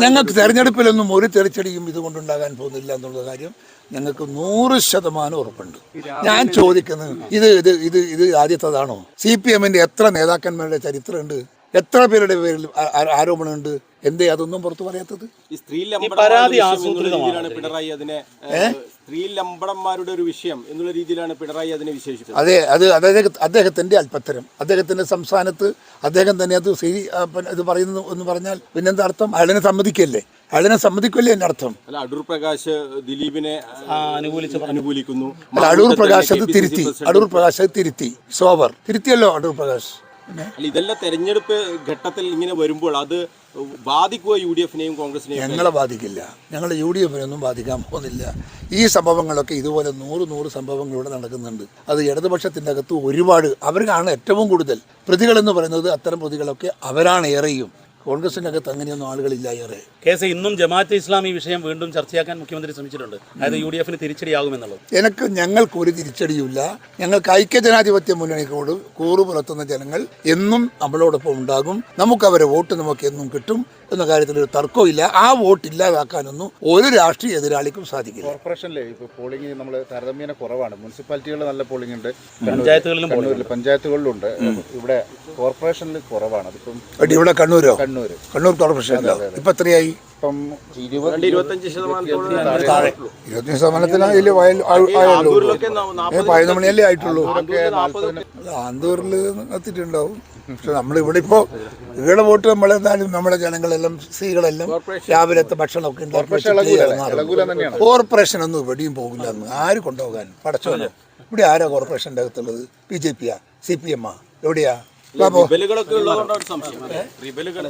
ഞങ്ങൾക്ക് തെരഞ്ഞെടുപ്പിലൊന്നും ഒരു തെറിച്ചടിയും ഇതുകൊണ്ടുണ്ടാകാൻ പോകുന്നില്ല എന്നുള്ള കാര്യം ഞങ്ങൾക്ക് നൂറ് ശതമാനം ഉറപ്പുണ്ട്. ഞാൻ ചോദിക്കുന്നത് ഇത് ഇത് ഇത് ഇത് ആദ്യത്തേതാണോ? സി പി എമ്മിന്റെ എത്ര നേതാക്കന്മാരുടെ ചരിത്രമുണ്ട്? എത്ര പേരുടെ പേരിൽ ആരോപണമുണ്ട്? എന്തേ അതൊന്നും പുറത്തു പറയാത്തത്? ഈ സ്ത്രീ പിണറായി അതിനെ സ്ത്രീ ലംബടന്മാരുടെ ഒരു വിഷയം എന്നുള്ള രീതിയിലാണ് പിണറായി അതിനെ വിശേഷിപ്പിച്ചത്. അതെ അത് അദ്ദേഹ അദ്ദേഹത്തിന്റെ അല്പത്തരം അദ്ദേഹത്തിന്റെ സംസ്ഥാനത്ത് അദ്ദേഹം തന്നെ അത് ശരി ഇത് പറയുന്നു എന്ന് പറഞ്ഞാൽ പിന്നെന്താ അർത്ഥം? അയാളിനെ സമ്മതിക്കല്ലേ? അയാളിനെ സമ്മതിക്കല്ലേ എന്റെ അർത്ഥം? അല്ല അടൂർ പ്രകാശ് ദിലീപിനെ അനുകൂലിച്ച്. അനുകൂലിക്കുന്നു. അടൂർ പ്രകാശ് അത് തിരുത്തി. അടൂർ പ്രകാശ് അത് തിരുത്തി. സോവർ. തിരുത്തിയല്ലോ അടൂർ പ്രകാശ്. അല്ല? ഇതെല്ലാം തെരഞ്ഞെടുപ്പ് ഘട്ടത്തിൽ ഇങ്ങനെ വരുമ്പോൾ അത് ബാധിക്കുക യു ഡി എഫിനെയും കോൺഗ്രസിനെയും ഞങ്ങളെ ബാധിക്കില്ല. ഞങ്ങൾ യു ഡി എഫിനൊന്നും ബാധിക്കാൻ പോകുന്നില്ല. ഈ സംഭവങ്ങളൊക്കെ ഇതുപോലെ നൂറ് നൂറ് സംഭവങ്ങൾ ഇവിടെ നടക്കുന്നുണ്ട്. അത് ഇടതുപക്ഷത്തിന്റെ അകത്ത് ഒരുപാട് അവർക്കാണ് ഏറ്റവും കൂടുതൽ. പ്രതികളെന്ന് പറയുന്നത് അത്തരം പ്രതികളൊക്കെ അവരാണ് ഏറെയും കോൺഗ്രസിന്റെ അകത്ത് അങ്ങനെയൊന്നും ആളുകളില്ല ഏറെ. കേസ് ഇന്നും ജമാഅത്തെ ഇസ്ലാമി വിഷയം വീണ്ടും ചർച്ചയാക്കാൻ മുഖ്യമന്ത്രി ശ്രമിച്ചിട്ടുണ്ട്. അതായത് യു ഡി എഫിന് തിരിച്ചടിയാകുമെന്നുള്ളത്. എനിക്ക് ഞങ്ങൾക്ക് ഒരു തിരിച്ചടിയുമില്ല. ഞങ്ങൾക്ക് ഐക്യജനാധിപത്യ മുന്നണിക്കോട് കൂറു പുലർത്തുന്ന ജനങ്ങൾ എന്നും നമ്മളോടൊപ്പം ഉണ്ടാകും. നമുക്ക് അവരെ വോട്ട് നമുക്ക് എന്നും കിട്ടും എന്ന കാര്യത്തിൽ ഒരു തർക്കമില്ല ആ വോട്ട് ഇല്ലാതാക്കാനൊന്നും ഒരു രാഷ്ട്രീയ എതിരാളിക്കും സാധിക്കില്ല. കോർപ്പറേഷനിലെ ഇപ്പോൾ പോളിംഗ് നമ്മൾ താരതമ്യേന കുറവാണ്. മുനിസിപ്പാലിറ്റികളിൽ നല്ല പോളിംഗ് ഉണ്ട്. പഞ്ചായത്തുകളിലും പഞ്ചായത്തുകളിലുണ്ട്. ഇവിടെ കോർപ്പറേഷനിൽ കുറവാണ്. അതിപ്പം ഇവിടെ കണ്ണൂരോ? കണ്ണൂർ കണ്ണൂർ കോർപ്പറേഷൻ ഇപ്പൊ എത്രയായി? ഇപ്പം ഇരുപത്തഞ്ച് ശതമാനത്തിന് അതിൽ പതിനൊന്ന് മണിയല്ലേ ആയിട്ടുള്ളൂ. ആന്തൂരിൽ എത്തിയിട്ടുണ്ടാവും പക്ഷെ നമ്മളിവിടെ ഇപ്പോൾ ഇവിടെ വോട്ട് നമ്മളെന്തായാലും നമ്മുടെ ജനങ്ങളെല്ലാം സ്ത്രീകളെല്ലാം രാവിലത്തെ ഭക്ഷണമൊക്കെ ഉണ്ടാക്കി. കോർപ്പറേഷൻ ഒന്നും ഇവിടെയും പോകില്ല ആര് കൊണ്ടുപോകാൻ? പടച്ചോനോ. ഇവിടെ ആരാ കോർപ്പറേഷന്റെ അകത്തുള്ളത്? ബി ജെ പിയാ? സി പി എമ്മാ? എവിടെയാ? റിബലുകളൊക്കെ ഉള്ളതുകൊണ്ടാണ് സംശയം. റിബലുകൾ